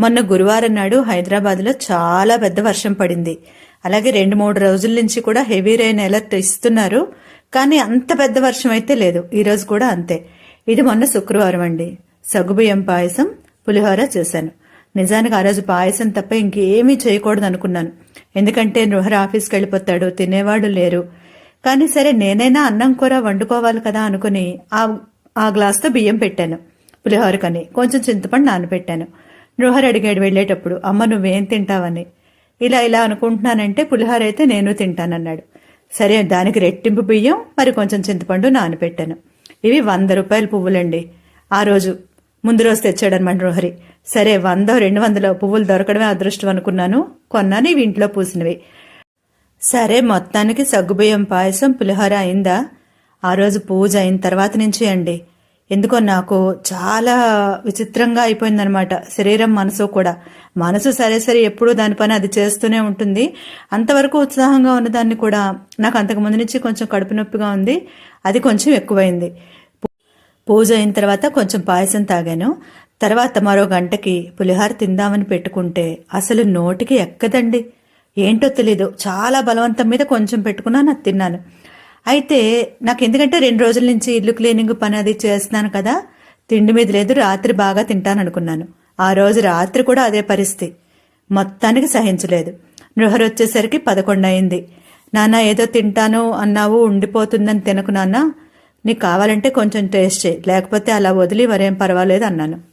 మొన్న గురువారం నాడు హైదరాబాద్లో చాలా పెద్ద వర్షం పడింది. అలాగే రెండు మూడు రోజుల నుంచి కూడా హెవీ రెయిన్ అలర్ట్ ఇస్తున్నారు. కానీ అంత పెద్ద వర్షం అయితే లేదు. ఈరోజు కూడా అంతే. ఇది మొన్న శుక్రవారం అండి. సగ్గుబియ్యం పాయసం పులిహోర చేశాను. నిజానికి ఆ రోజు పాయసం తప్ప ఇంకేమీ చేయకూడదు అనుకున్నాను. ఎందుకంటే నృహర ఆఫీస్కి వెళ్ళిపోతాడు తినేవాడు లేరు. కానీ సరే నేనైనా అన్నం కూర వండుకోవాలి కదా అనుకుని ఆ ఆ గ్లాస్తో బియ్యం పెట్టాను. పులిహోరకని కొంచెం చింతపండు నానబెట్టాను. నృహర్ అడిగాడు వెళ్ళేటప్పుడు అమ్మ నువ్వేం తింటావని? ఇలా ఇలా అనుకుంటున్నానంటే పులిహోర అయితే నేను తింటానన్నాడు. సరే దానికి రెట్టింపు బియ్యం మరి కొంచెం చింతపండు నానబెట్టాను ఇవి వంద రూపాయల పువ్వులండి. ఆ రోజు ముందు రోజు తెచ్చాడనమాట నృహరి. సరే వంద రెండు వందల పువ్వులు దొరకడమే అదృష్టం అనుకున్నాను. కొన్నాను ఇవి ఇంట్లో పూసినవి. సరే మొత్తానికి సగ్గుబియ్యం పాయసం పులిహోర అయిందా? ఆ రోజు పూజ అయిన తర్వాత నుంచి అండి ఎందుకో నాకు చాలా విచిత్రంగా అయిపోయిందనమాట శరీరం మనసు కూడా. మనసు సరే సరే ఎప్పుడూ దాని పని అది చేస్తూనే ఉంటుంది. అంతవరకు ఉత్సాహంగా ఉన్నదాన్ని కూడా నాకు అంతకుముందు నుంచి కొంచెం కడుపు నొప్పిగా ఉంది. అది కొంచెం ఎక్కువైంది. పూజ అయిన తర్వాత కొంచెం పాయసం తాగాను. తర్వాత మరో గంటకి పులిహార తిందామని పెట్టుకుంటే అసలు నోటికి ఎక్కదండి. ఏంటో తెలీదు. చాలా బలవంతం మీద కొంచెం పెట్టుకున్నాను అది తిన్నాను. అయితే నాకు ఎందుకంటే రెండు రోజుల నుంచి ఇల్లు క్లీనింగ్ పని అది చేస్తున్నాను కదా తిండి మీద లేదు రాత్రి బాగా తింటాను అనుకున్నాను ఆ రోజు రాత్రి కూడా అదే పరిస్థితి. మొత్తానికి సహించలేదు. నృహర్ వచ్చేసరికి పదకొండు అయింది నాన్న ఏదో తింటాను అన్నావు ఉండిపోతుందని తినకు నాన్న. నీకు కావాలంటే కొంచెం టేస్ట్ చేయి. లేకపోతే అలా వదిలి మరేం పర్వాలేదు అన్నాను.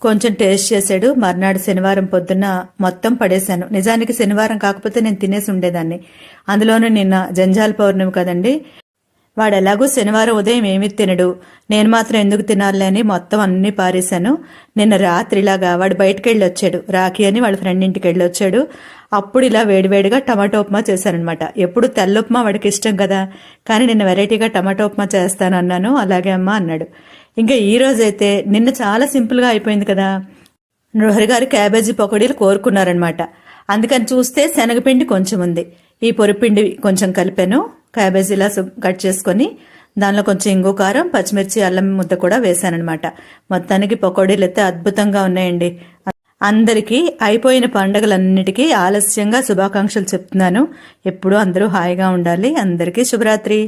కొంచెం టేస్ట్ చేశాడు. మర్నాడు శనివారం పొద్దున్న మొత్తం పడేశాను. నిజానికి శనివారం కాకపోతే నేను తినేసి ఉండేదాన్ని. అందులోనూ నిన్న జంజాల పౌర్ణమి కదండి. వాడు ఎలాగో శనివారం ఉదయం ఏమీ తినడు. నేను మాత్రం ఎందుకు తినాలి అని మొత్తం అన్ని పారేశాను. నిన్న రాత్రి ఇలాగా వాడు బయటకు వెళ్ళి వచ్చాడు. రాఖీ అని వాళ్ళ ఫ్రెండ్ ఇంటికి వెళ్ళి వచ్చాడు. అప్పుడు ఇలా వేడివేడిగా టమాటో ఉప్మా చేశానమాట ఎప్పుడు తెల్ల ఉప్మా వాడికి ఇష్టం కదా. కానీ నిన్న వెరైటీగా టమాటో ఉప్మా చేస్తాను అన్నాను అలాగే అమ్మా అన్నాడు. ఇంకా ఈ రోజైతే నిన్న చాలా సింపుల్గా అయిపోయింది కదా. నృహరి గారు క్యాబేజీ పకోడీలు కోరుకున్నారనమాట అందుకని చూస్తే శనగపిండి కొంచెం ఉంది. ఈ పొరిపిండి కొంచెం కలిపాను. క్యాబేజీలా కట్ చేసుకొని దానిలో కొంచెం ఇంగు కారం పచ్చిమిర్చి అల్లం ముద్ద కూడా వేశానమాట మొత్తానికి పకోడీలు అయితే అద్భుతంగా ఉన్నాయండి. అందరికీ అయిపోయిన పండుగలన్నిటికీ ఆలస్యంగా శుభాకాంక్షలు చెప్తున్నాను. ఎప్పుడూ అందరూ హాయిగా ఉండాలి. అందరికీ శుభరాత్రి.